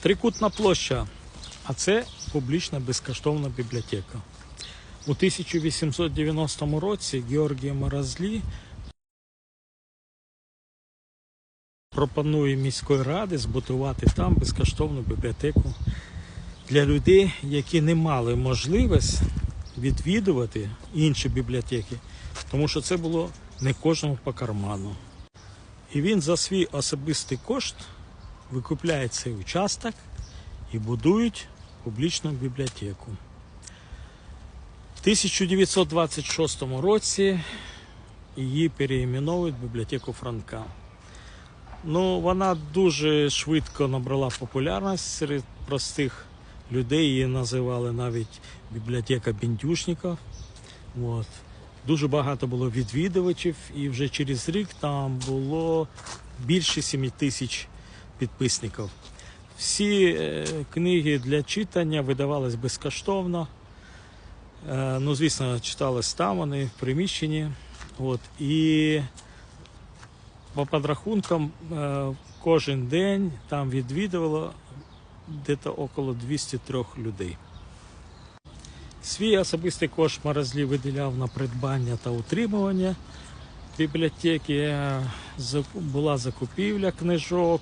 Трикутна площа, а це публічна безкоштовна бібліотека. У 1890 році Георгій Морозлі пропонує міської ради збудувати там безкоштовну бібліотеку для людей, які не мали можливість відвідувати інші бібліотеки, тому що це було не кожному по карману. І він за свій особистий кошт викупляє цей участок і будують публічну бібліотеку. В 1926 році її переіменовують в бібліотеку Франка. Ну, вона дуже швидко набрала популярність серед простих людей. Її називали навіть бібліотека біндюшників. От. Дуже багато було відвідувачів, і вже через рік там було більше 7 тисяч підписників. Всі е, книги для читання видавались безкоштовно. Е, ну, звісно, читались там вони в приміщенні. От. І по підрахункам е, кожен день там відвідувало десь около 203 людей. Свій особистий кошт Морозлі виділяв на придбання та утримування бібліотеки. Була закупівля книжок.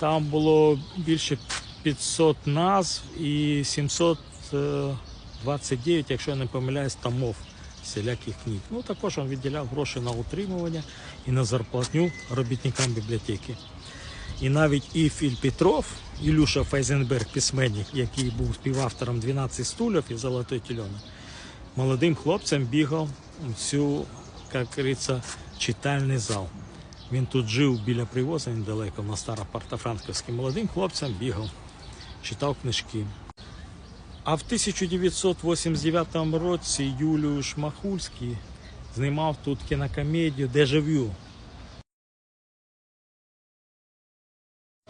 Там було більше 500 назв і 729, якщо я не помиляюсь, томов всіляких книг. Ну також він відділяв гроші на утримування і на зарплатню робітникам бібліотеки. І навіть і Філь Петров, Ілюша Фейзенберг, письменник, який був співавтором 12 стульів і Золотої тільони, молодим хлопцем бігав у цю, як говориться, читальний зал. Він тут жив біля привоза недалеко на Старопортофранківській. Молодим хлопцем бігав, читав книжки. А в 1989 році Юліуш Махульський знімав тут кінокомедію Дежавю.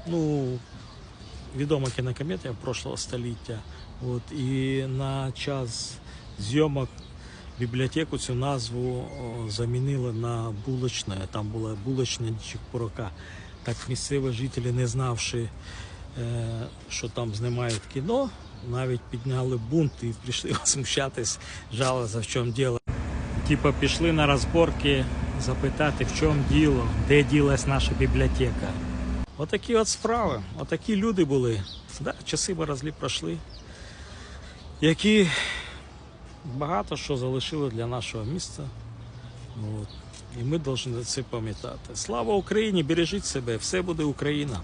Ну, відома кінокомедія прошлого століття. От, і на час зйомок бібліотеку цю назву замінили на булочне. Там була булочна Чикпурака. Так місцеві жителі, не знавши, е, що там знімають кіно, навіть підняли бунт і прийшли возмущатись, жалуватися, в чому діло. Типа пішли на розборки запитати, в чому діло, де ділась наша бібліотека. Отакі от справи, отакі люди були. Да, часи борозлі пройшли, які багато що залишили для нашого міста. От. І ми повинні це пам'ятати. Слава Україні! Бережіть себе, все буде Україна!